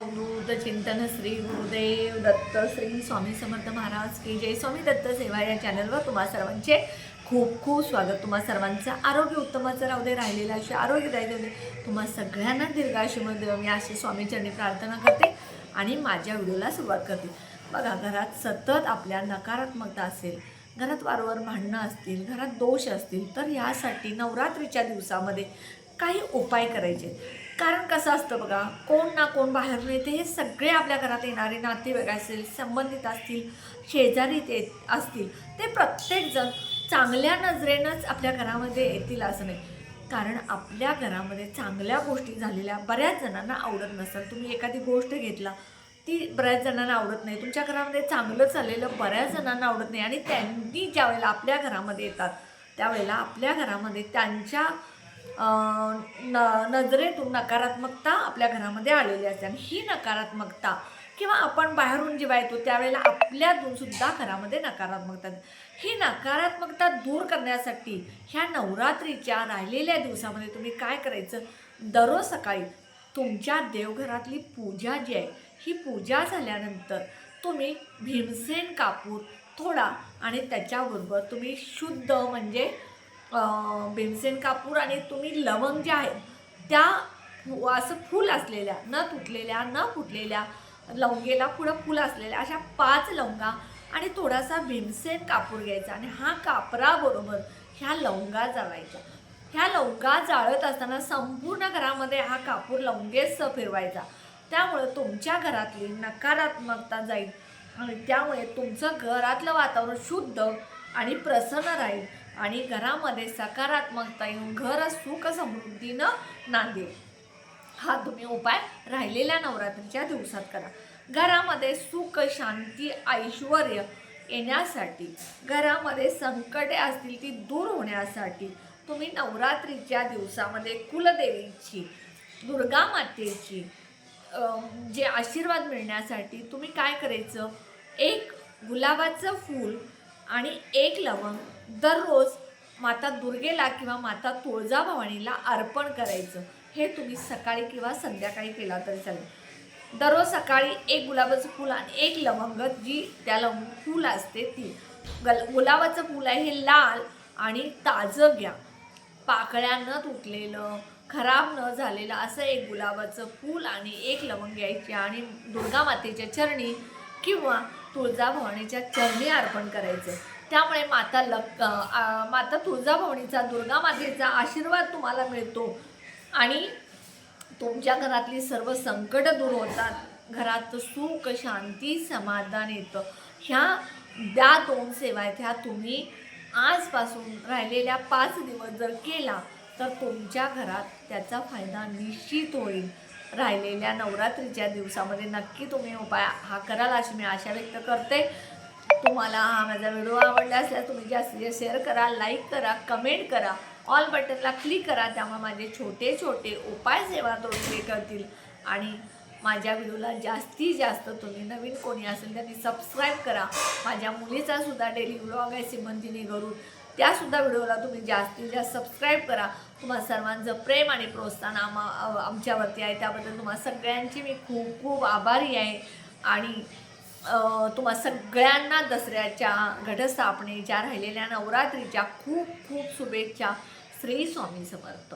अवधूत चिंतन श्री गुरुदेव दत्त श्री स्वामी समर्थ महाराज की जय. स्वामी दत्त सेवा या चॅनलवर तुम्हा सर्वांचे खूप खूप स्वागत. तुम्हा सर्वांचं आरोग्य उत्तमाचं राहू दे राहिलेलं असे आरोग्य द्यायचं दे. तुम्हा सगळ्यांना दीर्घायुष्यमध्ये मी अशी स्वामीचरणी प्रार्थना करते आणि माझ्या व्हिडिओला सुरुवात करते. बघा घरात सतत आपल्या नकारात्मकता असेल घरात वारंवार भांडणं असतील घरात दोष असतील तर यासाठी नवरात्रीच्या दिवसामध्ये काही उपाय करायचे. कारण कसं असतं बघा कोण ना कोण बाहेरून येते हे सगळे आपल्या घरात येणारे नातेवाईक असतील संबंधित असतील शेजारी ते असतील ते प्रत्येकजण चांगल्या नजरेनंच आपल्या घरामध्ये येतील असं नाही. कारण आपल्या घरामध्ये चांगल्या गोष्टी झालेल्या बऱ्याच जणांना आवडत नसतात. तुम्ही एखादी गोष्ट घेतला ती बऱ्याच जणांना आवडत नाही. तुमच्या घरामध्ये चांगलं चाललेलं बऱ्याच जणांना आवडत नाही आणि त्यांनी ज्यावेळेला आपल्या घरामध्ये येतात त्यावेळेला आपल्या घरामध्ये त्यांच्या न नजरेतून नकारात्मकता आपल्या घरामध्ये आलेली असते. आणि ही नकारात्मकता किंवा आपण बाहेरून जेव्हा येतो त्यावेळेला आपल्यातून सुद्धा घरामध्ये नकारात्मकता ही नकारात्मकता दूर करण्यासाठी ह्या नवरात्रीच्या राहिलेल्या दिवसामध्ये तुम्ही काय करायचं? दररोज सकाळी तुमच्या देवघरातली पूजा जी आहे ही पूजा झाल्यानंतर तुम्ही भीमसेन कापूर थोडा आणि त्याच्याबरोबर तुम्ही शुद्ध म्हणजे भीमसेन कापूर आणि तुम्ही लवंग ज्या आहेत त्या फु- असं फूल असलेल्या न तुटलेल्या न फुटलेल्या लवंगेला पुढं फुल असलेल्या अशा पाच लवंगा आणि थोडासा भीमसेन कापूर घ्यायचा आणि हा कापराबरोबर ह्या लवंगा जाळायच्या. ह्या लवंगा जाळत असताना संपूर्ण घरामध्ये हा कापूर लवंगेच फिरवायचा. त्यामुळे तुमच्या घरातली नकारात्मकता जाईल आणि त्यामुळे तुमचं घरातलं वातावरण शुद्ध आणि प्रसन्न राहील. आणि घरामध्ये सकारात्मकता येऊन घर सुख समृद्धीनं नांदेल हा तुम्ही उपाय राहिलेल्या नवरात्रीच्या दिवसात करा. घरामध्ये सुख शांती ऐश्वर येण्यासाठी घरामध्ये संकटे असतील ती दूर होण्यासाठी तुम्ही नवरात्रीच्या दिवसामध्ये कुलदेवीची दुर्गा मातेची जे आशीर्वाद मिळण्यासाठी तुम्ही काय करायचं? एक गुलाबाचं फूल आणि एक लवंग दररोज माता दुर्गेला किंवा माता तुळजाभवानीला अर्पण करायचं. हे तुम्ही सकाळी किंवा संध्याकाळी केला तरी चालेल. दररोज सकाळी एक गुलाबाचं फूल आणि एक लवंग जी त्या लवंग फूल असते ती. गल गुलाबाचं फूल आहे हे लाल आणि ताजं घ्या. पाकळ्या न तुटलेलं खराब न झालेलं असं एक गुलाबाचं फूल आणि एक लवंग घ्यायची आणि दुर्गा मातेच्या चरणी किंवा तुळजाभवानीच्या चरणी अर्पण करायचं. त्यामुळे माता लक माता तुळजाभवानीचा दुर्गा मातेचा आशीर्वाद तुम्हाला मिळतो. आणि तुमच्या घरातली सर्व संकट दूर होतात. घरात सुख शांती समाधान येतं. ह्या द्या दोन सेवा आहेत. ह्या तुम्ही आजपासून राहिलेल्या पाच दिवस जर केला तर तुमच्या घरात त्याचा फायदा निश्चित होईल. राहिलेल्या नवरात्रीच्या दिवसामध्ये नक्की तुम्ही उपाय हा कराल अशी मी आशा व्यक्त करते. तुम्हाला हा माझा व्हिडिओ आवडला असल्यास तुम्ही जास्तीत जास्त शेअर करा लाईक करा कमेंट करा. ऑल बटनला क्लिक करा. त्यामुळे माझे छोटे छोटे उपाय सेवा तोडले करतील. आणि माझ्या व्हिडिओला जास्तीत जास्त तुम्ही नवीन कोणी असेल त्यांनी सबस्क्राईब करा. माझ्या मुलीचा सुद्धा डेली व्लॉग आहे सिमंतीने करून त्यासुद्धा व्हिडिओला तुम्ही जास्तीत जास्त सबस्क्राईब करा. तुम्हा सर्वांचं प्रेम आणि प्रोत्साहन आमा आमच्यावरती आहे. त्याबद्दल तुम्हा सगळ्यांची मी खूप खूप आभारी आहे. आणि तुम्हा सगळ्यांना दसऱ्याच्या घटस्थापनेच्या राहिलेल्या नवरात्रीच्या खूप खूप शुभेच्छा. श्री स्वामी समर्थ.